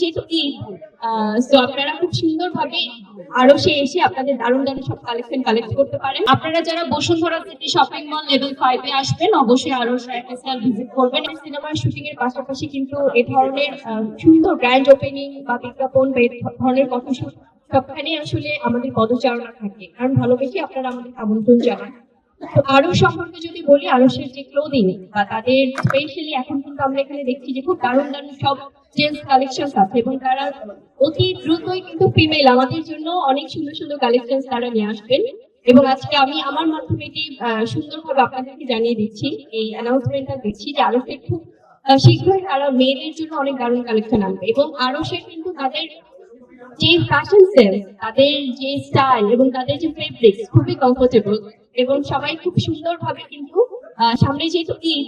যেহেতু ঈদ তো আপনারা খুব সুন্দরভাবে আরও সে এসে আপনাদের দারুণ দারুণ সব কালেকশন কালেক্ট করতে পারেন। আপনারা যারা Bashundhara city shopping mall level ফাইভে আসবেন, অবশ্যই আরও এফএসএল ভিজিট করবেন। সিনেমার শুটিং এর পাশাপাশি কিন্তু এ ধরনের সুন্দর গ্র্যান্ড ওপেনিং বা বিজ্ঞাপন বা এই ধরনের ফটোশুট সবখানে আসলে আমাদের পদচারণা থাকে। কারণ ভালোবেসে আপনারা আমাদের আমন্ত্রণ জানান। আরও সম্পর্কে যদি বলি আরসের যে ক্লোদিং বা তাদের স্পেশালি এখন কিন্তু আমরা এখানে দেখছি যে খুব দারুণ দারুণ সব জেন্টস কালেকশন আছে এবং তারা অতি দ্রুতই কিন্তু ফিমেল আমাদের জন্য অনেক সুন্দর সুন্দর কালেকশন তারা নিয়ে আসবেন। এবং আজকে আমি আমার মাধ্যমে এটি সুন্দরভাবে আপনাদেরকে জানিয়ে দিচ্ছি, এই অ্যানাউন্সমেন্টটা দিচ্ছি যে আরসের খুব শীঘ্রই তারা মেয়েদের জন্য অনেক দারুণ কালেকশন আনবে এবং আরসের কিন্তু তাদের যে ফ্যাশন সেন্স তাদের যে স্টাইল এবং তাদের যে ফেব্রিক্স খুবই কমফোর্টেবল এবং সবাই খুব সুন্দরভাবে কিন্তু সামনে যেহেতু ঈদ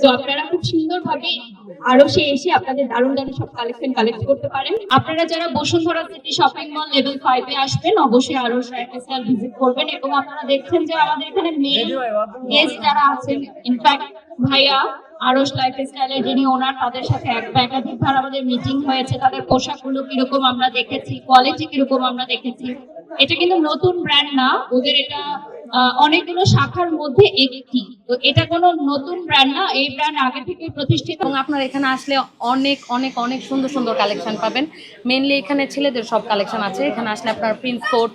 তো আপনারা খুব সুন্দরভাবে আরও সে এসে আপনাদের দারুণ দারুণ সব কালেকশন কালেক্ট করতে পারেন। আপনারা যারা Bashundhara city shopping mall level ফাইভে আসবেন, অবশ্যই আরও ভিজিট করবেন এবং আপনারা দেখছেন যে আমাদের এখানে মেন গেস্ট যারা আছেন ইনফ্যাক্ট ভাইয়া আরস লাইফ স্টাইলের যিনি ওনার, তাদের সাথে এক বা একাধিকবার আমাদের মিটিং হয়েছে। তাদের পোশাকগুলো কীরকম আমরা দেখেছি কোয়ালিটি কীরকম আমরা দেখেছি। এটা কিন্তু নতুন ব্র্যান্ড না, ওদের এটা অনেকগুলো শাখার মধ্যে একটি। তো এটা কোনো নতুন ব্র্যান্ড না, এই ব্র্যান্ড আগে থেকে প্রতিষ্ঠিত। এবং আপনার এখানে আসলে অনেক অনেক অনেক সুন্দর সুন্দর কালেকশন পাবেন। মেনলি এখানে ছেলেদের সব কালেকশন আছে। এখানে আসলে আপনার প্রিন্স কোট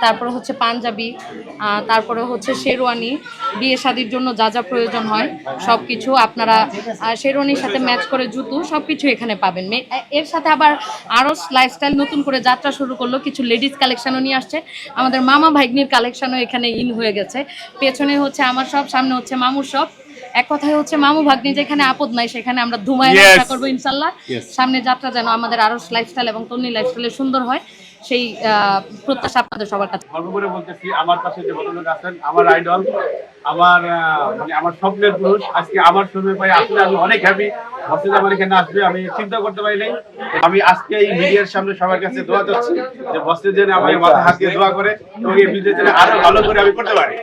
তারপরে হচ্ছে পাঞ্জাবি তারপরে হচ্ছে শেরওয়ানি বিয়ে শাদির জন্য যা যা প্রয়োজন হয় সব কিছু আপনারা শেরওয়ানির সাথে ম্যাচ করে জুতো সব কিছু এখানে পাবেন। মে- এর সাথে আবার আরও লাইফস্টাইল নতুন করে যাত্রা শুরু করল কিছু লেডিস কালেকশনও নিয়ে আসছে। আমাদের মামা ভাগ্নির কালেকশনও এখানে ইন হয়ে গেছে। পেছনে হচ্ছে আমার সব সামনে হচ্ছে মামুর সব। এক কথায় হচ্ছে মামু ভাগ্নি যেখানে আপদ নাই সেখানে আমরা ধুমায়. করব ইনশাল্লাহ। সামনে যাত্রা যেন আমাদের আরও লাইফস্টাইল এবং তন্নি লাইফস্টাইলে সুন্দর হয়। সেই প্রত্যাশা আপনাদের সবার কাছে। গর্ব করে বলতেছি, আমার পাশে যে ভদ্রলোক আছেন, আমার আইডল, আমার মানে আমার স্বপ্নের পুরুষ, আজকে আমার পাই আসলে আমি অনেক হ্যাপি আমার এখানে আসবে, আমি চিন্তা করতে পারি নাই। আমি আজকে এই মিডিয়ার সামনে সবার কাছে দোয়া চাচ্ছি যে বসে যেন আমার মাথা হাত দিয়ে দোয়া করে, এবং এই মিডিয়া যেন আরও ভালো করে আমি করতে পারি।